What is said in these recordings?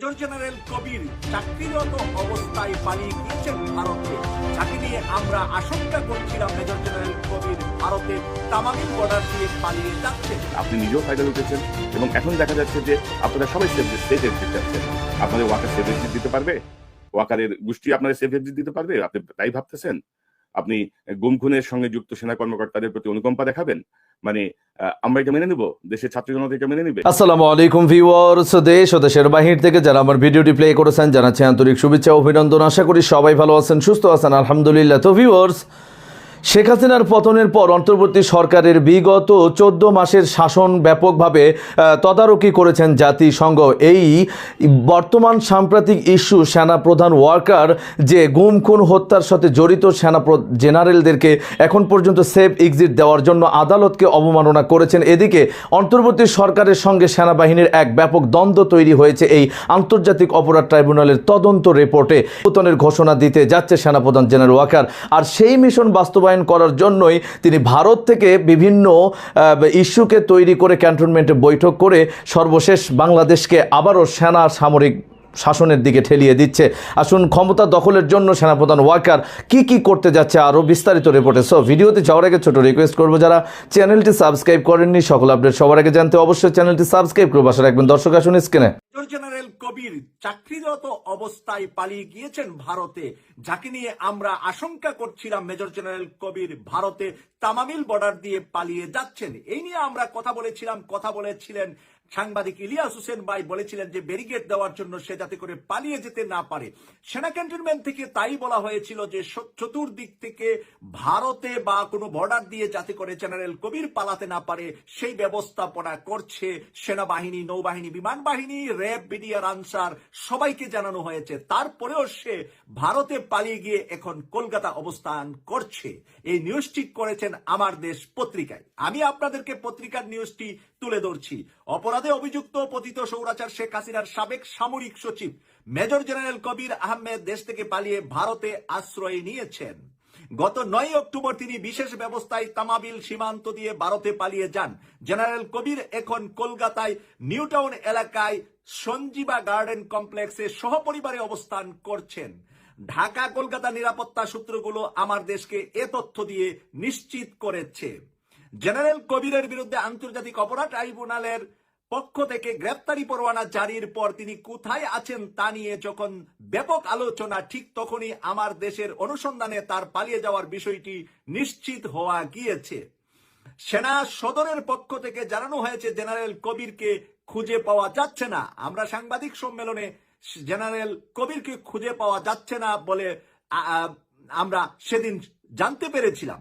Major general কবির চাকরিরত অবস্থায় পালিয়ে গিয়েছেন ভারতে। নিয়ে আমরা আশঙ্কা করছিলাম মেজর জেনারেল কবির ভারতে বর্ডার দিয়ে পালিয়ে যাচ্ছেন আপনি নিজেও ফায়দা উঠেছেন এবং এখন দেখা যাচ্ছে যে আপনারা সবাই সেফ সেফ এক্সিট যাচ্ছেন। আপনাদের ওয়াকার সেফ এক্সিট দিতে পারবে? ওয়াকারের গোষ্ঠী আপনাদের সেফ এক্সিট দিতে পারবে? আপনি তাই ভাবতেছেন? আপনি গুম, খুনের সঙ্গে যুক্ত সেনা কর্মকর্তাদের প্রতি অনুকম্পা দেখাবেন? মানে আমরা এটা মেনে নেব? দেশের ছাত্র জনতা এটা মেনে নেবে? আসসালামু আলাইকুম ভিউয়ার্স, দেশ ও দেশের বাহির থেকে যারা আমার ভিডিওটি প্লে করেছেন, জানাচ্ছি আন্তরিক শুভেচ্ছা অভিনন্দন। আশা করি সবাই ভালো আছেন, সুস্থ আছেন, আলহামদুলিল্লাহ। তো ভিউয়ার্স শেখ হাসিনার পতনের পর অন্তর্বর্তী সরকারের বিগত চোদ্দ মাসের শাসন ব্যাপকভাবে তদারকি করেছেন জাতিসংঘ। এই বর্তমান সাম্প্রতিক ইস্যু সেনা প্রধান ওয়ার্কার যে গুম, খুন, হত্যার সাথে জড়িত সেনা জেনারেলদেরকে এখন পর্যন্ত সেফ এক্সিট দেওয়ার জন্য আদালতকে অবমাননা করেছেন। এদিকে অন্তর্বর্তী সরকারের সঙ্গে সেনাবাহিনীর এক ব্যাপক দ্বন্দ্ব তৈরি হয়েছে এই আন্তর্জাতিক অপরাধ ট্রাইব্যুনালের তদন্ত রিপোর্টে। পতনের ঘোষণা দিতে যাচ্ছে সেনাপ্রধান জেনারেল ওয়াকার আর সেই মিশন বাস্তবায়ন করার জন্যই তিনি ভারত থেকে বিভিন্ন ইস্যুকে তৈরি করে ক্যান্টনমেন্টে বৈঠক করে সর্বশেষ বাংলাদেশকে আবারও সেনা সামরিক শাসনের দিকে ঠেলিয়ে দিচ্ছে। আসুন, ক্ষমতা দখলের জন্য সেনাপ্রধান ওয়াকার কি কি করতে যাচ্ছে আরও বিস্তারিত রিপোর্টে সো ভিডিওতে যাওয়ার আগে ছোট রিকোয়েস্ট করব যারা চ্যানেলটি সাবস্ক্রাইব করেননি, সকল আপডেট সবার আগে জানতে অবশ্যই চ্যানেলটি সাবস্ক্রাইব করব আশা রাখবেন দর্শক, আসুন স্ক্রিনে জেনারেল কবির চাকরিরত অবস্থায় পালিয়ে গিয়েছেন ভারতে। যাকে নিয়ে আমরা আশঙ্কা করছিলাম মেজর জেনারেল কবির ভারতে তামামিল বর্ডার দিয়ে পালিয়ে যাচ্ছেন। এই নিয়ে আমরা কথা বলেছিলাম, কথা বলেছিলেন সাংবাদিক ইলিয়াস হোসেন ভাই বলেছিলেন যে ব্যারিকেড দেওয়ার জন্য সে যাতে করে পালিয়ে যেতে না পারে। সেনা ক্যান্টনমেন্ট থেকে তাই বলা হয়েছিল যে চতুর্দিক থেকে ভারতে বা কোনো বর্ডার দিয়ে যাতে করে জেনারেল কবির পালাতে না পারে, সেই ব্যবস্থাপনা করছে সেনাবাহিনী, নৌবাহিনী, বিমান বাহিনী, র্যাব, বিডিআর, আনসার, সবাইকে জানানো হয়েছে। তারপরেও সে ভারতে পালিয়ে গিয়ে এখন কলকাতা অবস্থান করছে। এই নিউজটি করেছেন আমার দেশ পত্রিকায়। আমি আপনাদেরকে পত্রিকার নিউজটি তুলে ধরছি। অপরাধে অভিযুক্ত পতিত সৌরাচার শেখ হাসিনার সাবেক সামরিক সচিব মেজর জেনারেল কবির আহমেদ দেশ থেকে পালিয়ে ভারতে আশ্রয় নিয়েছেন। গত নয় অক্টোবর তিনি বিশেষ ব্যবস্থায় তামাবিল সীমান্ত দিয়ে ভারতে পালিয়ে যান। জেনারেল কবির এখন কলকাতায় নিউ টাউন এলাকায় সঞ্জীবা গার্ডেন কমপ্লেক্সে সহপরিবারে অবস্থান করছেন। ঢাকা কলকাতা নিরাপত্তা সূত্রগুলো আমার দেশকে এ তথ্য দিয়ে নিশ্চিত করেছে। জেনারেল কবিরের বিরুদ্ধে আন্তর্জাতিক অপরাধ ট্রাইব্যুনালের পক্ষ থেকে গ্রেপ্তারি পরোয়ানা জারির পর তিনি কোথায় আছেন তা নিয়ে যখন ব্যাপক আলোচনা, ঠিক তখনই আমার দেশের অনুসন্ধানে তার পালিয়ে যাওয়ার বিষয়টি নিশ্চিত হওয়া গিয়েছে। সেনা সদরের পক্ষ থেকে জানানো হয়েছে, জেনারেল কবিরকে খুঁজে পাওয়া যাচ্ছে না। আমরা সাংবাদিক সম্মেলনে জেনারেল কবিরকে খুঁজে পাওয়া যাচ্ছে না বলে আমরা সেদিন জানতে পেরেছিলাম।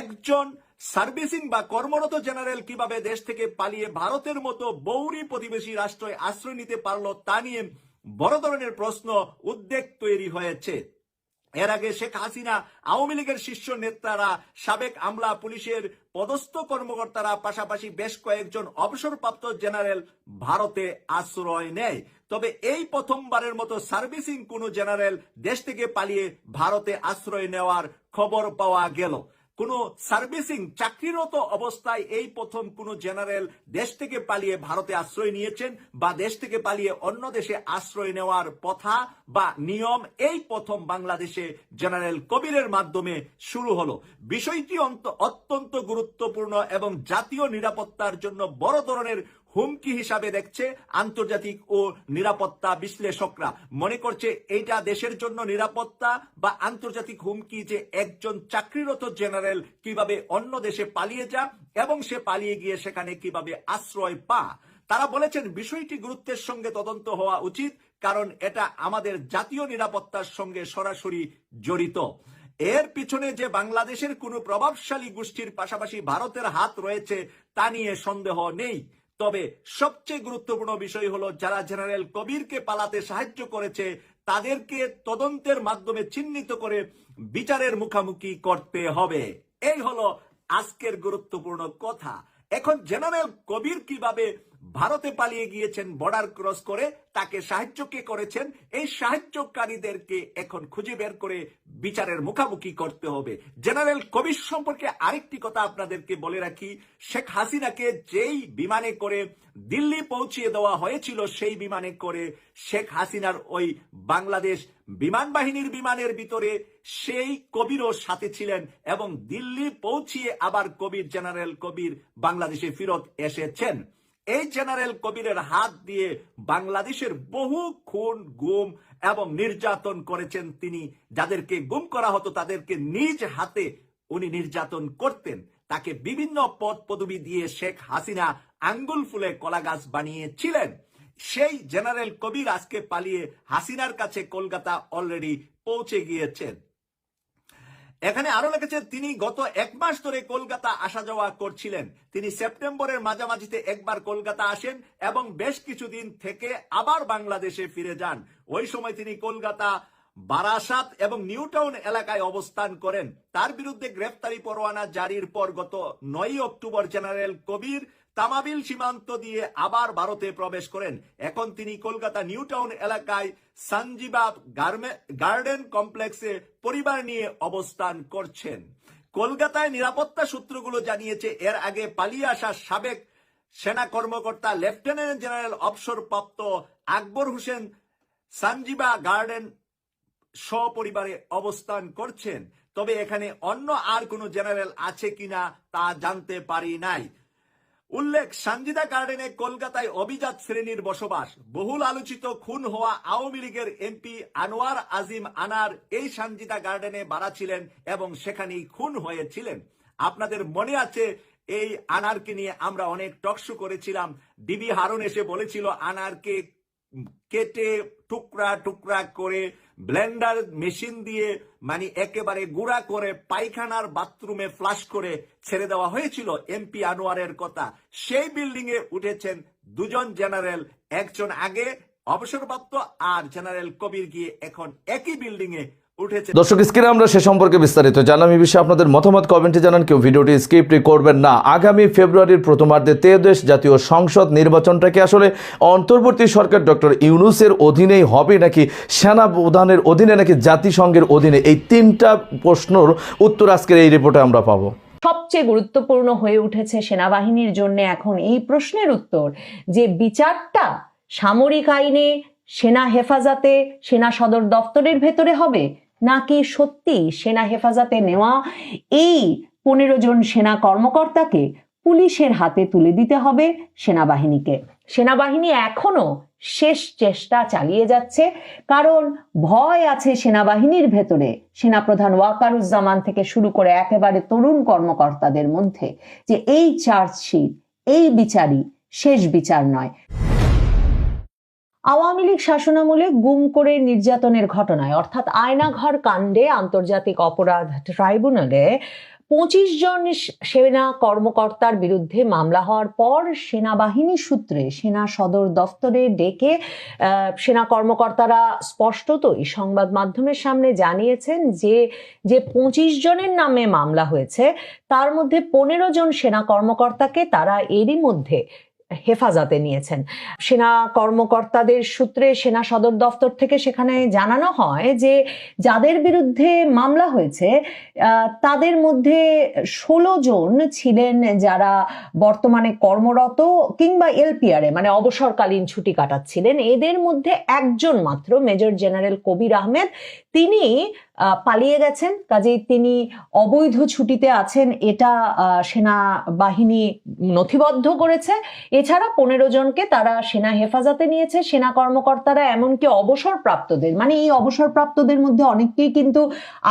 একজন সার্ভিসিং বা কর্মরত জেনারেল কীভাবে দেশ থেকে পালিয়ে ভারতের মতো বৌরি প্রতিবেশী রাষ্ট্রে আশ্রয় নিতে পারল তা নিয়ে বড় ধরনের প্রশ্ন উদ্বেগ তৈরি হয়েছে। এর আগে শেখ হাসিনা, আওয়ামী লীগের শীর্ষ নেতারা, সাবেক আমলা পুলিশের পদস্থ কর্মকর্তারা, পাশাপাশি বেশ কয়েকজন অবসরপ্রাপ্ত জেনারেল ভারতে আশ্রয় নেয়। তবে এই প্রথমবারের মতো সার্ভিসিং কোন জেনারেল দেশ থেকে পালিয়ে ভারতে আশ্রয় নেওয়ার খবর পাওয়া গেল। কোন সার্ভিসিং চাকরিরত অবস্থায় এই প্রথম কোন জেনারেল দেশ থেকে পালিয়ে ভারতে আশ্রয় নিয়েছেন বা দেশ থেকে পালিয়ে অন্য দেশে আশ্রয় নেওয়ার প্রথা বা নিয়ম এই প্রথম বাংলাদেশে জেনারেল কবিরের মাধ্যমে শুরু হলো। বিষয়টি অত্যন্ত গুরুত্বপূর্ণ এবং জাতীয় নিরাপত্তার জন্য বড় ধরনের হুমকি হিসাবে দেখছে আন্তর্জাতিক ও নিরাপত্তা বিশ্লেষকরা। মনে করছে এইটা দেশের জন্য নিরাপত্তা বা আন্তর্জাতিক হুমকি যে একজন চাকরিরত জেনারেল কীভাবে অন্য দেশে পালিয়ে যা এবং সে পালিয়ে গিয়ে সেখানে কীভাবে আশ্রয় পা। তারা বলেছেন বিষয়টি গুরুত্বের সঙ্গে তদন্ত হওয়া উচিত, কারণ এটা আমাদের জাতীয় নিরাপত্তার সঙ্গে সরাসরি জড়িত। এর পিছনে যে বাংলাদেশের কোনো প্রভাবশালী গোষ্ঠীর পাশাপাশি ভারতের হাত রয়েছে তা নিয়ে সন্দেহ নেই। তবে সবচেয়ে গুরুত্বপূর্ণ বিষয় হলো, যারা জেনারেল কবিরকে পালাতে সাহায্য করেছে, তাদেরকে তদন্তের মাধ্যমে চিহ্নিত করে বিচারের মুখামুখি করতে হবে। এই হলো আজকের গুরুত্বপূর্ণ কথা। এখন জেনারেল কবির কীভাবে ভারতে পালিয়ে গিয়েছেন বর্ডার ক্রস করে। তাকে সাহায্য কে করেছেন? এই সাহায্যকারীদেরকে এখন খুঁজে বের করে বিচারের মুখামুখি করতে হবে। জেনারেল কবির সম্পর্কে আরেকটি কথা আপনাদেরকে বলে রাখি। শেখ হাসিনাকে যেই বিমানে করে দিল্লি পৌঁছিয়ে দেওয়া হয়েছিল, সেই বিমানে করে শেখ হাসিনার ওই বাংলাদেশ বিমান বাহিনীর বিমানের ভিতরে সেই কবিরও সাথে ছিলেন এবং দিল্লি পৌঁছিয়ে আবার কবির, জেনারেল কবির বাংলাদেশে ফিরত এসেছেন। এই জেনারেল কবিরের হাত দিয়ে বাংলাদেশের বহু খুন, গুম এবং নির্যাতন করেছেন তিনি। যাদেরকে গুম করা হতো, তাদেরকে নিজ হাতে উনি নির্যাতন করতেন। তাকে বিভিন্ন পদ পদবি দিয়ে শেখ হাসিনা আঙ্গুল ফুলে কলা গাছ বানিয়েছিলেন। সেই জেনারেল কবির আজকে পালিয়ে হাসিনার কাছে কলকাতা অলরেডি পৌঁছে গিয়েছেন। এখানে আরও লেগেছে তিনি গত এক মাস ধরে কলকাতা আসা যাওয়া করছিলেন। তিনি সেপ্টেম্বরের মাঝামাঝিতে একবার কলকাতা আসেন এবং বেশ কিছুদিন থেকে আবার বাংলাদেশে ফিরে যান। ওই সময় তিনি কলকাতা বারাসাত এবং নিউ টাউন এলাকায় অবস্থান করেন। তার বিরুদ্ধে গ্রেফতারি পরোয়ানা জারির পর গত নয় অক্টোবর জেনারেল কবির তামাবিল সীমান্ত দিয়ে আবার ভারতে প্রবেশ করেন। এখন তিনি কলকাতা নিউ টাউন এলাকায় সঞ্জীবা গার্মে- গার্ডেন কমপ্লেক্সে পরিবার নিয়ে অবস্থান করছেন। কলকাতায় নিরাপত্তা সূত্রগুলো জানিয়েছে, এর আগে পালিয়ে আসা সাবেক সেনা কর্মকর্তা লেফটেন্যান্ট জেনারেল অবসরপ্রাপ্ত আকবর হোসেন সঞ্জীবা গার্ডেন সপরিবারে অবস্থান করছেন। তবে এখানে অন্য আর কোনো জেনারেল আছে কিনা তা জানতে পারি নাই। উল্লেখ, সানজিদা গার্ডেনে কলকাতায় অভিজাত শ্রেণির বসবাস। বহুল আলোচিত খুন হওয়া আওয়ামী লীগের এমপি আনোয়ার আজিম আনার এই সানজিদা গার্ডেনে বাড়া ছিলেন এবং সেখানেই খুন হয়েছিলেন। আপনাদের মনে আছে এই আনারকে নিয়ে আমরা অনেক টকশো করেছিলাম। ডিবি হারুন এসে বলেছিল, আনারকে কেটে টুকরা টুকরা করে ব্লেন্ডার মেশিন দিয়ে মানে একেবারে গুড়া করে পায়খানার বাথরুমে ফ্লাশ করে ছেড়ে দেওয়া হয়েছিল এমপি আনোয়ারের কথা। সেই বিল্ডিং এ উঠেছেন দুজন জেনারেল, একজন আগে অবসরপ্রাপ্ত আর জেনারেল কবির গিয়ে এখন একই বিল্ডিং এ উঠেছে। দর্শক স্ক্রিনে আমরা সে সম্পর্কে বিস্তারিত জানলাম। এই বিষয়ে আপনাদের মতামত কমেন্টে জানান কেউ ভিডিওটি স্কিপ করবেন না। আগামী ফেব্রুয়ারির প্রথমার্ধে তেদেশ জাতীয় সংসদ নির্বাচনটাকে আসলে অন্তর্বর্তী সরকার ডক্টর ইউনুসের অধীনেই হবে নাকি সেনা প্রধানের অধীনে নাকি জাতিসংঘের অধীনে? এই তিনটা প্রশ্নর উত্তর আজকের এই রিপোর্টে আমরা পাবো। সবচেয়ে গুরুত্বপূর্ণ হয়ে উঠেছে সেনাবাহিনীর জন্য এখন এই প্রশ্নের উত্তর যে বিচারটা সামরিক আইনে সেনা হেফাজতে সেনা সদর দপ্তরের ভেতরে হবে নাকি সত্যি সেনা হেফাজতে নেওয়া? এই পনেরো জন সেনা কর্মকর্তাকে পুলিশের হাতে তুলে দিতে হবে সেনাবাহিনীকে। সেনাবাহিনী এখনও শেষ চেষ্টা চালিয়ে যাচ্ছে। কারণ ভয় আছে সেনাবাহিনীর ভেতরে। সেনাপ্রধান ওয়াকারুজ্জামান থেকে শুরু করে একেবারে তরুণ কর্মকর্তাদের মধ্যে যে এই চার্জশিট, এই বিচারই শেষ বিচার নয়। আওয়ামী লীগ শাসনামলে গুম করে নির্যাতনের ঘটনায়, অর্থাৎ আয়নাঘর কাণ্ডে আন্তর্জাতিক অপরাধ ট্রাইব্যুনালে পঁচিশ জন সেনা কর্মকর্তার বিরুদ্ধে মামলা হওয়ার পর সেনাবাহিনী সূত্রে সেনা সদর দফতরে ডেকে সেনা কর্মকর্তারা স্পষ্টতই সংবাদ মাধ্যমের সামনে জানিয়েছেন যে যে পঁচিশ জনের নামে মামলা হয়েছে, তার মধ্যে পনেরো জন সেনা কর্মকর্তাকে তারা এরই মধ্যে হেফাজতে নিয়েছেন। সেনা কর্মকর্তাদের সূত্রে সেনা সদর দফতর থেকে সেখানে জানানো হয় যে, যাদের বিরুদ্ধে মামলা হয়েছে তাদের মধ্যে ষোলো জন ছিলেন যারা বর্তমানে কর্মরত কিংবা এলপিআরে মানে অবসরকালীন ছুটি কাটাচ্ছিলেন। এদের মধ্যে একজন মাত্র, মেজর জেনারেল কবির আহমেদ, তিনি পালিয়ে গেছেন। কাজেই তিনি অবৈধ ছুটিতে আছেন এটা আহ, সেনাবাহিনী নথিবদ্ধ করেছে। এছাড়া পনেরো জনকে তারা সেনা হেফাজতে নিয়েছে সেনা কর্মকর্তারা এমনকি অবসরপ্রাপ্তদের। মানে এই অবসরপ্রাপ্তদের মধ্যে অনেককেই কিন্তু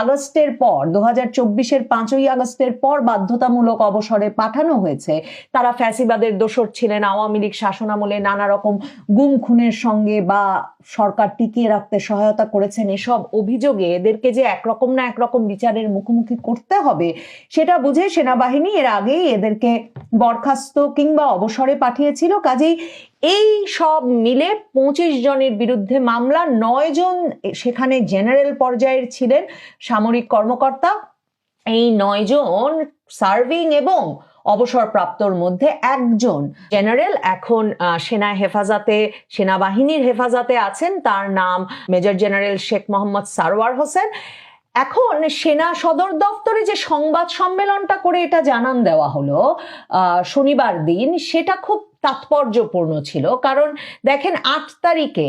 আগস্টের পর দু হাজার চব্বিশের পাঁচই আগস্টের পর বাধ্যতামূলক অবসরে পাঠানো হয়েছে। তারা ফ্যাসিবাদের দোসর ছিলেন আওয়ামী লীগ শাসনামলে নানা রকম গুম খুনের সঙ্গে বা সরকার টিকিয়ে রাখতে সহায়তা করেছেন এসব অভিযোগে এদেরকে যে একরকম না একরকম বিচারের মুখোমুখি করতে হবে, সেটা বুঝে সেনাবাহিনী এর আগেই এদেরকে বরখাস্ত কিংবা অবসরে পাঠিয়েছিল। কাজেই এই সব মিলে পঁচিশ জনের বিরুদ্ধে মামলা, নয় জন সেখানে জেনারেল পর্যায়ের ছিলেন সামরিক কর্মকর্তা। এই নয় জন সার্ভিং এবং অবসরপ্রাপ্তর মধ্যে একজন জেনারেল। এখন সেনা হেফাজতে, সেনাবাহিনীর হেফাজতে আছেন। তার নাম মেজর জেনারেল শেখ মোহাম্মদ সারোয়ার হোসেন। এখন সেনা সদর দফতরে যে সংবাদ সম্মেলনটা করে এটা জানান দেওয়া হলো শনিবার দিন, সেটা খুব তাৎপর্যপূর্ণ ছিল। কারণ দেখেন, আট তারিখে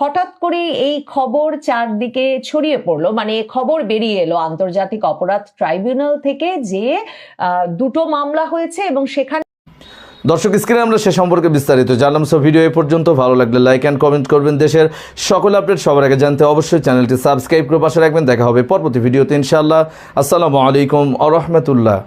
হঠাৎ করে এই খবর চারদিকে ছড়িয়ে পড়ল। মানে খবর বেরিয়ে এলো আন্তর্জাতিক অপরাধ ট্রাইব্যুনাল থেকে যে দুটো মামলা হয়েছে এবং সেখানে দর্শক স্ক্রিনে আমরা সে সম্পর্কে বিস্তারিত জানলাম। সো ভিডিও এ পর্যন্ত। ভালো লাগলে লাইক অ্যান্ড কমেন্ট করবেন দেশের সকল আপডেট সবার আগে জানতে অবশ্যই চ্যানেলটি সাবস্ক্রাইব করে পাশে রাখবেন। দেখা হবে পরবর্তী ভিডিওতে ইনশাআল্লাহ। আসসালামু আলাইকুম আ রহমতুল্লাহ।